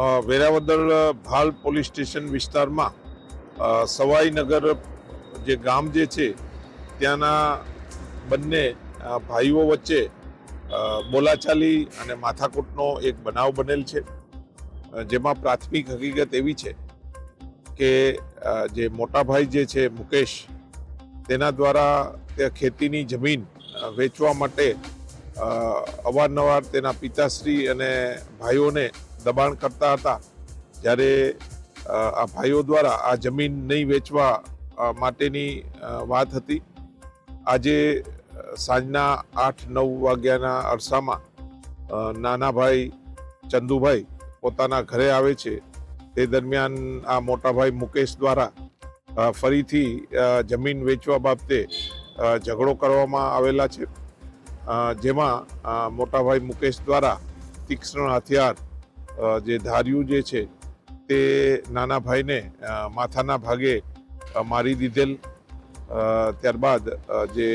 વેરાવદર ભાલ police station વિસ્તારમાં સવાઈનગર જે ગામ જે છે, ત્યાંના બંને ભાઈઓ વચ્ચે બોલાચાલી અને માથાકૂટનો એક બનાવ બનેલ છે. જેમાં પ્રાથમિક હકીકત એવી છે કે જે મોટા ભાઈ જે છે, મુકેશ, તેના દ્વારા તે ખેતીની જમીન વેચવા માટે અવારનવાર તેના પિતાશ્રી અને ભાઈઓને દબાણ કરતા હતા. જ્યારે આ ભાઈઓ દ્વારા આ જમીન નહીં વેચવા માટેની વાત હતી. આજે સાંજના આઠ નવ વાગ્યાના અરસામાં નાના ભાઈ ચંદુભાઈ પોતાના ઘરે આવે છે. તે દરમિયાન આ મોટાભાઈ મુકેશ દ્વારા ફરીથી જમીન વેચવા બાબતે ઝઘડો કરવામાં આવેલા છે. જેમાં મોટાભાઈ મુકેશ દ્વારા તીક્ષ્ણ હથિયાર જે ધાર્યું જે છે, તે નાના ભાઈને માથાના ભાગે મારી દીધેલ. ત્યારબાદ જે,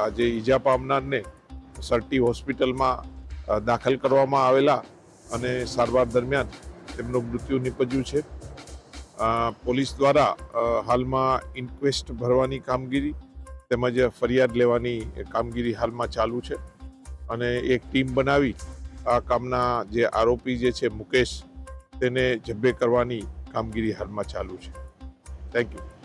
આ જે ઈજા પામનારને સરટી હોસ્પિટલમાં દાખલ કરવામાં આવેલા અને સારવાર દરમિયાન તેમનું મૃત્યુ નીપજ્યું છે. પોલીસ દ્વારા હાલમાં ઇન્ક્વેસ્ટ ભરવાની કામગીરી તેમજ ફરિયાદ લેવાની કામગીરી હાલમાં ચાલુ છે. અને એક ટીમ બનાવી આ કામના જે આરોપી જે છે મુકેશ, તેને જબ્બે કરવાની કામગીરી હાલમાં ચાલુ છે. Thank you